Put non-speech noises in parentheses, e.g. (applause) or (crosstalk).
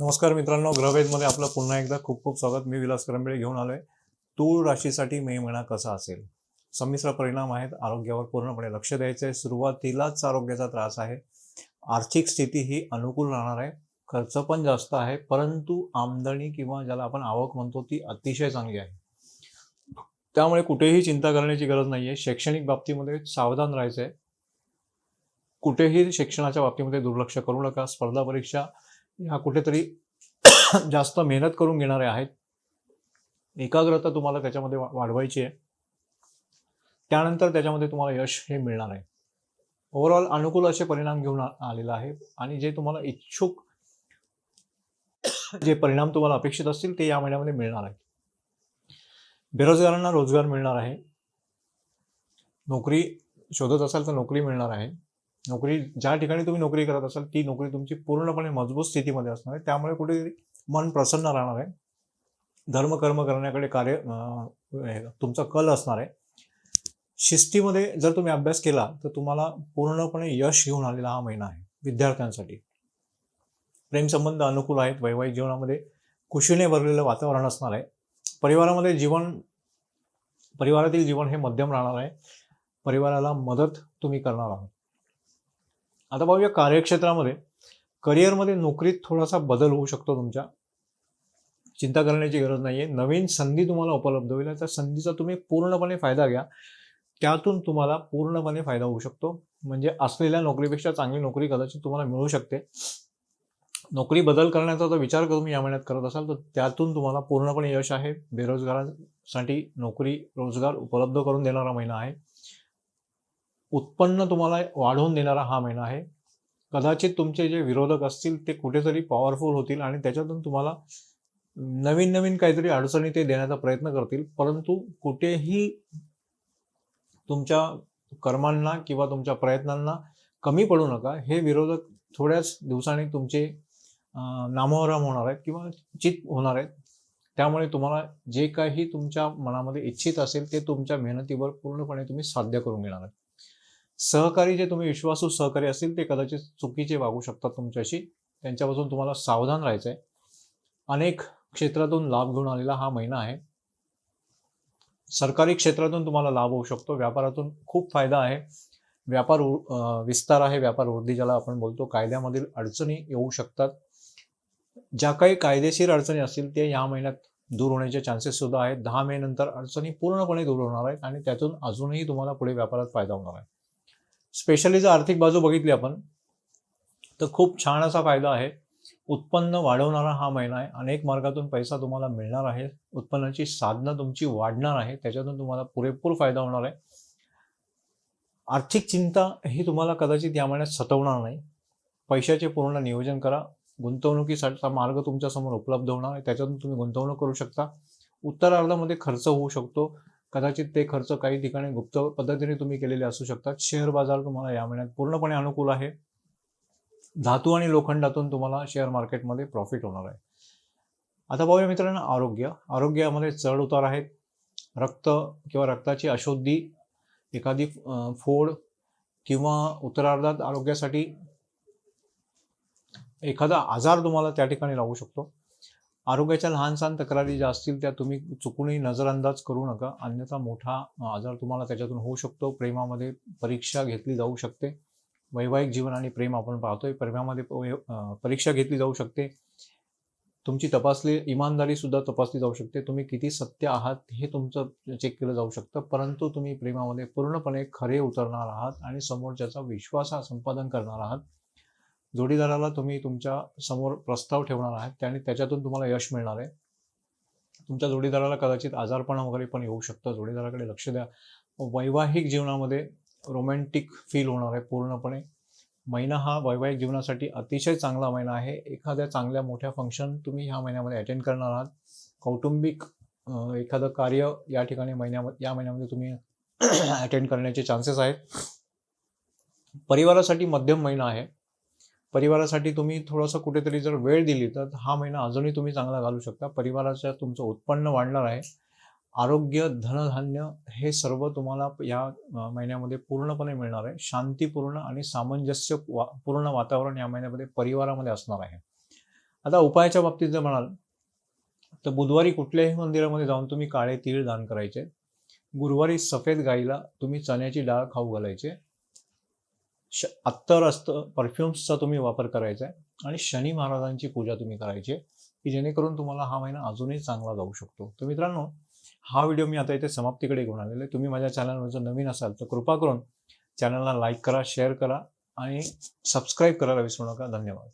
नमस्कार मित्रांनो ग्रहवेदमध्ये आपलं पुन्हा एकदा खूप खूप स्वागत. मी विलास करंबेळे घेऊन आलोय. तूळ राशीसाठी मे महिना कसा असेल? संमिश्र परिणाम आहेत आरोग्यावर पूर्णपणे लक्ष द्यायचं आहे. सुरुवातीलाच आरोग्याचा त्रास आहे. आर्थिक स्थिती ही अनुकूल राहणार आहे. खर्च पण जास्त आहे परंतु आमदनी किंवा ज्याला आपण आवक म्हणतो ती अतिशय चांगली आहे. त्यामुळे कुठेही चिंता करण्याची गरज नाही आहे शैक्षणिक बाबतीमध्ये सावधान राहायचं आहे कुठेही शिक्षणाच्या बाबतीमध्ये दुर्लक्ष करू नका. स्पर्धा परीक्षा ह्या कुठेतरी (coughs) जास्त मेहनत करून घेणारे आहेत. एकाग्रता तुम्हाला त्याच्यामध्ये वाढवायची आहे. त्यानंतर त्याच्यामध्ये तुम्हाला यश हे मिळणार आहे. ओव्हरऑल अनुकूल असे परिणाम घेऊन आलेला आहे आणि जे तुम्हाला इच्छुक (coughs) जे परिणाम तुम्हाला अपेक्षित असतील ते या महिन्यामध्ये मिळणार आहेत. बेरोजगारांना रोजगार मिळणार आहे. नोकरी शोधत असाल तर नोकरी मिळणार आहे. नोकरी ज्या ठिकाणी तुम्ही नोकरी करत असाल ती नोकरी तुमची पूर्णपणे मजबूत स्थितीमध्ये असणार आहे. त्यामुळे कुठेतरी मन प्रसन्न राहणार आहे. धर्म कर्म करण्याकडे कार्य तुमचा कल असणार आहे. शिस्तीमध्ये जर तुम्ही अभ्यास केला तर तुम्हाला पूर्णपणे यश घेऊन आलेला हा महिना आहे विद्यार्थ्यांसाठी. प्रेमसंबंध अनुकूल आहेत वैवाहिक जीवनामध्ये खुशीने भरलेलं वातावरण असणार आहे. परिवारामध्ये जीवन परिवारातील जीवन हे मध्यम राहणार आहे. परिवाराला मदत तुम्ही करणार आहात. आता पाहूया कार्यक्षेत्रामध्ये. करिअरमध्ये नोकरीत थोडासा बदल होऊ शकतो तुमच्या. चिंता करण्याची गरज नाही आहे नवीन संधी तुम्हाला उपलब्ध होईल. त्या संधीचा तुम्ही पूर्णपणे फायदा घ्या. त्यातून तुम्हाला पूर्णपणे फायदा होऊ शकतो. म्हणजे असलेल्या नोकरीपेक्षा चांगली नोकरी कदाचित तुम्हाला मिळू शकते. नोकरी बदल करण्याचा जर विचार तुम्ही या महिन्यात करत असाल तर त्यातून तुम्हाला पूर्णपणे यश आहे. बेरोजगारांसाठी नोकरी रोजगार उपलब्ध करून देणारा महिना आहे. उत्पन्न तुम्हाला वाढवून देणारा हा महिना आहे. कदाचित तुमचे जे विरोधक असतील ते कुठेतरी पॉवरफुल होतील आणि त्याच्यातून तुम्हाला नवीन नवीन काहीतरी अडचणी ते देण्याचा प्रयत्न करतील. परंतु कुठेही तुमच्या कर्मांना किंवा तुमच्या प्रयत्नांना कमी पडू नका. हे विरोधक थोड्याच दिवसांनी तुमचे अं, नामोहराम होणार आहेत किंवा चित होणार आहेत. त्यामुळे तुम्हाला जे काही तुमच्या मनामध्ये इच्छित असेल ते तुमच्या मेहनतीवर पूर्णपणे तुम्ही साध्य करून घेणार आहेत. सहकारी जे तुम्ही विश्वासू सहकारी असतील ते कदाचित चुकीचे वागू शकतात तुमच्याशी. त्यांच्यापासून तुम्हाला सावधान राहायचं आहे अनेक क्षेत्रातून लाभ घेऊन आलेला हा महिना आहे. सरकारी क्षेत्रातून तुम्हाला लाभ होऊ शकतो. व्यापारातून खूप फायदा आहे. व्यापार उ- विस्तार आहे. व्यापार वृद्धी ज्याला आपण बोलतो कायद्यामधील अडचणी येऊ शकतात. ज्या काही कायदेशीर अडचणी असतील ते या महिन्यात दूर होण्याचे चान्सेस सुद्धा आहेत. दहा मे नंतर अडचणी पूर्णपणे दूर होणार आहेत आणि त्यातून अजूनही तुम्हाला पुढे व्यापारात फायदा होणार आहे. स्पेशली जर आर्थिक बाजू बघितली आपण तर खूप छान असा फायदा आहे. उत्पन्न वाढवणारा हा महिना आहे. अनेक मार्गातून पैसा तुम्हाला मिळणार आहे. उत्पन्नाची साधनं तुमची वाढणार आहे. त्याच्यातून तुम्हाला पुरेपूर फायदा होणार आहे. आर्थिक चिंता ही तुम्हाला कदाचित या महिन्यात सतवणार नाही. पैशाचे पूर्ण नियोजन करा. गुंतवणुकीसाठीचा मार्ग तुमच्यासमोर उपलब्ध होणार आहे. त्याच्यातून तुम्ही गुंतवणूक करू शकता. उत्तरार्धामध्ये खर्च होऊ शकतो. कदाचित ते खर्च काही ठिकाणी गुप्त पद्धतीने तुम्ही केलेले असू शकतात. शेअर बाजार तुम्हाला या महिन्यात पूर्णपणे अनुकूल आहे. धातू आणि लोखंडातून तुम्हाला शेअर मार्केटमध्ये प्रॉफिट होणार आहे. आता पाहूया मित्रांनो आरोग्य. आरोग्यामध्ये चढ उतार आहेत रक्त किंवा रक्ताची अशुद्धी एखादी फोड किंवा उत्तरार्धात आरोग्यासाठी एखादा आजार तुम्हाला त्या ठिकाणी लागू शकतो. आरोग्याच्या लहान सहान तक्रारी ज्या असतील त्या तुम्ही चुकूनही नजरअंदाज करू नका. अन्यथा मोठा आजार तुम्हाला त्याच्यातून होऊ शकतो. प्रेमामध्ये परीक्षा घेतली जाऊ शकते. वैवाहिक जीवन आणि प्रेम आपण पाहतोय. प्रेमामध्ये परीक्षा घेतली जाऊ शकते. तुमची तपासली इमानदारी सुद्धा तपासली जाऊ शकते. तुम्ही किती सत्य आहात हे तुमचं चेक केलं जाऊ शकतं. परंतु तुम्ही प्रेमामध्ये पूर्णपणे खरे उतरणार आहात आणि समोरच्याचा विश्वास हा संपादन करणार आहात. जोडीदाराला तुम्ही तुमच्यासमोर प्रस्ताव ठेवणार आहात त्याने त्याच्यातून तुम्हाला यश मिळणार आहे. तुमच्या जोडीदाराला कदाचित आजारपणा वगैरे पण येऊ शकतं. जोडीदाराकडे लक्ष द्या. वैवाहिक जीवनामध्ये रोमॅन्टिक फील होणार आहे पूर्णपणे. महिना हा वैवाहिक जीवनासाठी अतिशय चांगला महिना आहे. एखाद्या चांगल्या मोठ्या फंक्शन तुम्ही ह्या महिन्यामध्ये अटेंड करणार आहात. कौटुंबिक एखादं कार्य या ठिकाणी महिन्यामध्ये या महिन्यामध्ये तुम्ही (clears throat) अटेंड करण्याचे चान्सेस आहेत. परिवारासाठी मध्यम महिना आहे. परिवारासाठी तुम्ही थोडंसं कुठेतरी जर वेळ दिली तर हा महिना अजूनही तुम्ही चांगला घालू शकता. परिवाराच्या तुमचं उत्पन्न वाढणार आहे. आरोग्य धनधान्य हे सर्व तुम्हाला या महिन्यामध्ये पूर्णपणे मिळणार आहे. शांतीपूर्ण आणि सामंजस्य वा पूर्ण वातावरण या महिन्यामध्ये परिवारामध्ये असणार आहे. आता उपायाच्या बाबतीत जर म्हणाल तर बुधवारी कुठल्याही मंदिरामध्ये जाऊन तुम्ही काळे तीळ दान करायचे. गुरुवारी सफेद गाईला तुम्ही चण्याची डाळ खाऊ घालायचे. श अत्तर असतं. परफ्युम्सचा तुम्ही वापर करायचा आहे. आणि शनी महाराजांची पूजा तुम्ही करायची आहे की जेणेकरून तुम्हाला हा महिना अजूनही चांगला जाऊ शकतो. तर मित्रांनो हा व्हिडिओ मी आता इथे समाप्तीकडे घेऊन आलेलो आहे. तुम्ही माझ्या चॅनलवर जर नवीन असाल तर कृपा करून चॅनलला लाईक करा शेअर करा आणि सबस्क्राईब करायला विसरू नका. धन्यवाद.